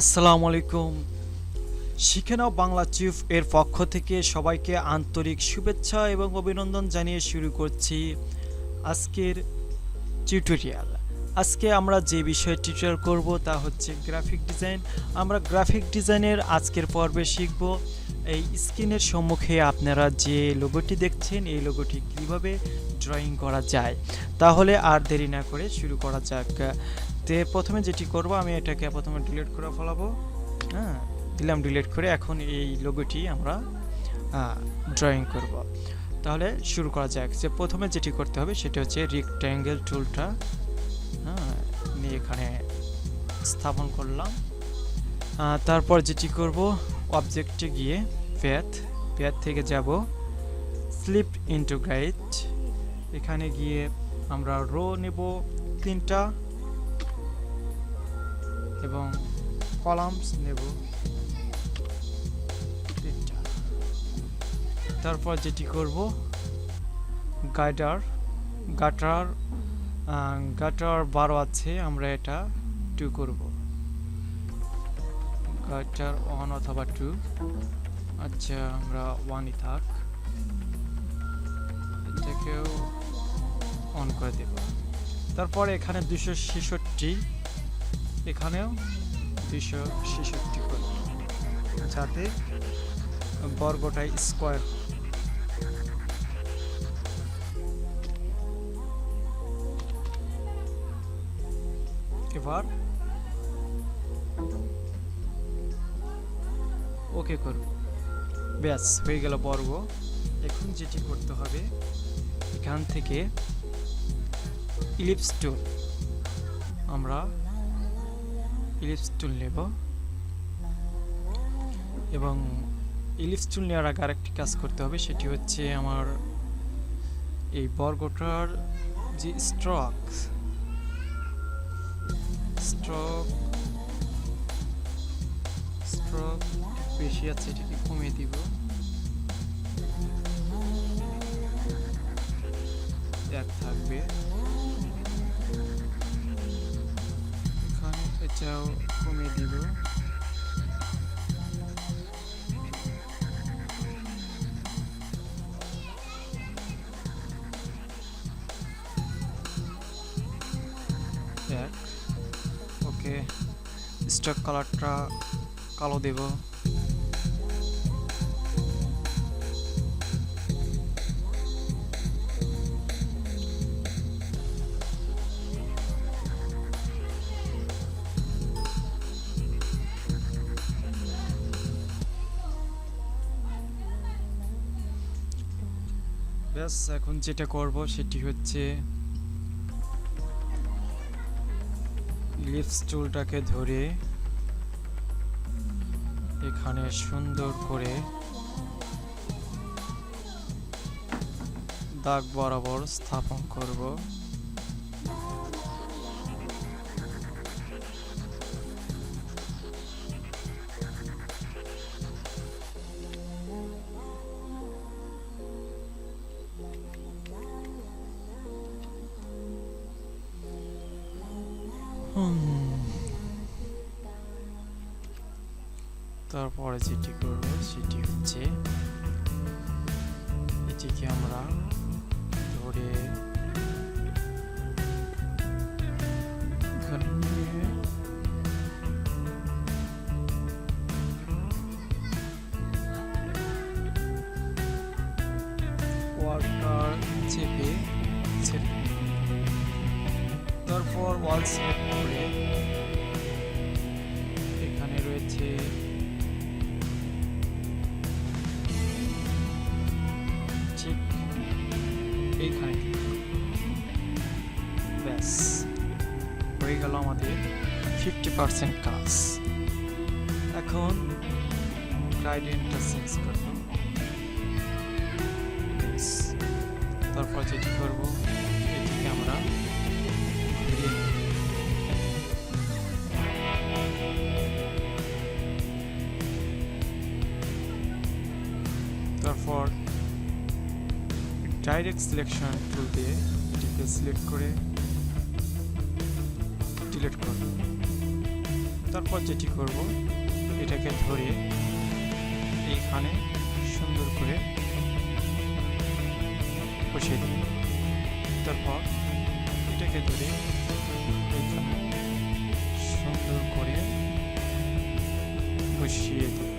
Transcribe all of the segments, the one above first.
আসসালামু আলাইকুম। শিখে নাও বাংলা চিফ এর পক্ষ থেকে সবাইকে আন্তরিক শুভেচ্ছা এবং অভিনন্দন জানিয়ে শুরু করছি আজকের টিউটোরিয়াল আজকে আমরা যে বিষয়ে টিউটোরিয়াল করব তা হচ্ছে গ্রাফিক ডিজাইন আমরা গ্রাফিক ডিজাইনের আজকের পর্বে শিখব। এই স্ক্রিনের সম্মুখে আপনারা যে লোগোটি দেখছেন, এই লোগোটি কীভাবে ড্রয়িং করা যায়, তাহলে আর দেরি না করে শুরু করা যাক। তে প্রথমে যেটি করব, আমি এটাকে প্রথমে ডিলিট করে ফেলাবো। হ্যাঁ দিলাম ডিলিট করে এখন এই লোগোটি আমরা ড্রয়িং করব। তাহলে শুরু করা যাক। যে প্রথমে যেটি করতে হবে সেটা হচ্ছে রেক্ট্যাঙ্গেল টুলটা হ্যাঁ নিয়ে এখানে স্থাপন করলাম। তারপর যেটি করব অবজেক্টে গিয়ে প্যাথ প্যাথ থেকে যাব স্লিপ ইনটু গাইড এখানে গিয়ে আমরা রো নেব তিনটা। এবং কলামস নেব তারপর যেটি করব, গাইডার, গাটার গাটার বারো আছে, আমরা এটা টু করব। গাটার ওয়ান অথবা টু আচ্ছা আমরা ওয়ানই থাক। এটাকেও অন করে দেব। তারপর এখানে দুশো ছেষট্টি এখানেও দুশো ছেষট্টি করব যাতে বর্গটাই স্কোয়ার। এবার ওকে করব ব্যাস, হয়ে গেল বর্গ। এখন যেটি করতে হবে, এখান থেকে ইলিপস টুল আমরা ইলিপস টুল নেব। এবং ইলিপস টুল নেওয়ার আগে আরেকটি কাজ করতে হবে, সেটি হচ্ছে আমার এই বর্গটার যে স্ট্রক স্ট্রক স্ট্রক বেশি আছে, এটাকে কমিয়ে দিব। এক থাকবে। এটাও কমিয়ে দিব ওকে স্টক কালারটা কালো দেব ব্যাস এখন যেটা করব সেটি হচ্ছে লিপস টুলটাকে ধরে এখানে সুন্দর করে দাগ বরাবর স্থাপন করব। তারপরে যেটি করব সেটি হচ্ছে এটিকে আমরা ধরে তারপর ওয়াল সিলেক্ট করে এখানে রয়েছে ঠিক ব্যাস, হয়ে গেল আমাদের ফিফটি পার্সেন্ট কাজ এখন গ্রাইডেন্টটা চেঞ্জ করব। তারপর যেটি করব, এটিকে আমরা তারপর ডাইরেক্ট সিলেকশন টুল দিয়ে এটিকে সিলেক্ট করে ডিলিট করব। তারপর যেটি করব, এটাকে ধরে এইখানে সুন্দর করে বসিয়ে দিই তারপর এটাকে ধরে এইখানে সুন্দর করে বসিয়ে দেব।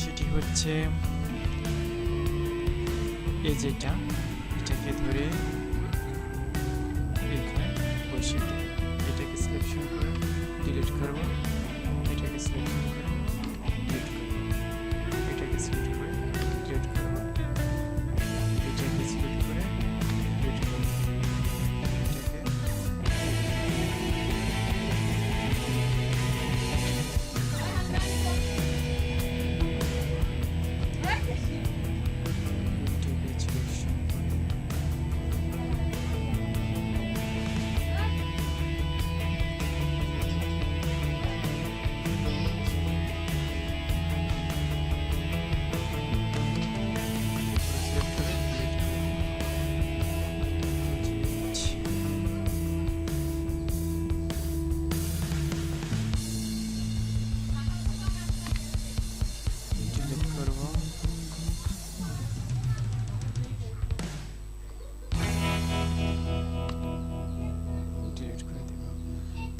সেটি হচ্ছে এই যেটা এটাকে ধরে এখানে দেব এটাকে সিলেকশন করে ডিলিট করব।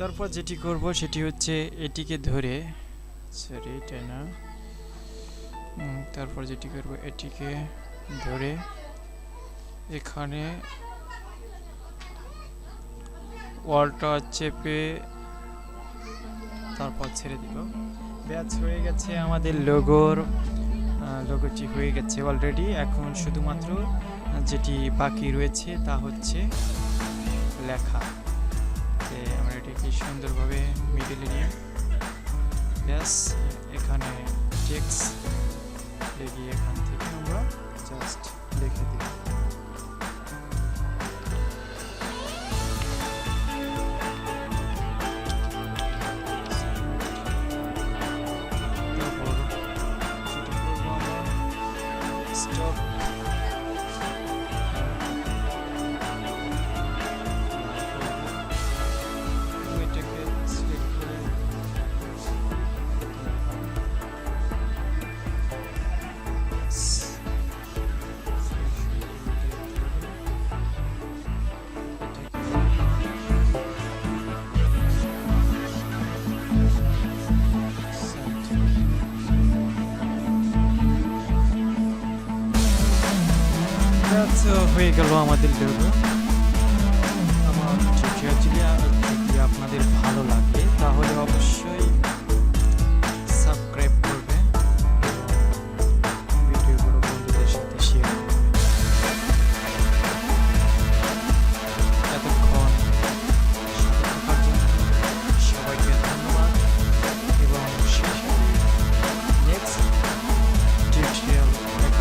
তারপর যেটি করব সেটি হচ্ছে এটিকে ধরে, সরি, এটা না। তারপর যেটি করব এটিকে ধরে এখানে ওয়ালটা চেপে তারপর ছেড়ে দিব। ব্যাচ হয়ে গেছে আমাদের লোগোর লোগোটি হয়ে গেছে অলরেডি এখন শুধুমাত্র যেটি বাকি রয়েছে তা হচ্ছে লেখা। যে আমরা এটাকে সুন্দরভাবে মিডিলে নিয়ে ব্যাস এখানে টেক্স এখান থেকে আমরা জাস্ট তো হয়ে গেল আমাদের ভিডিও আমার যদি আপনাদের ভালো লাগে তাহলে অবশ্যই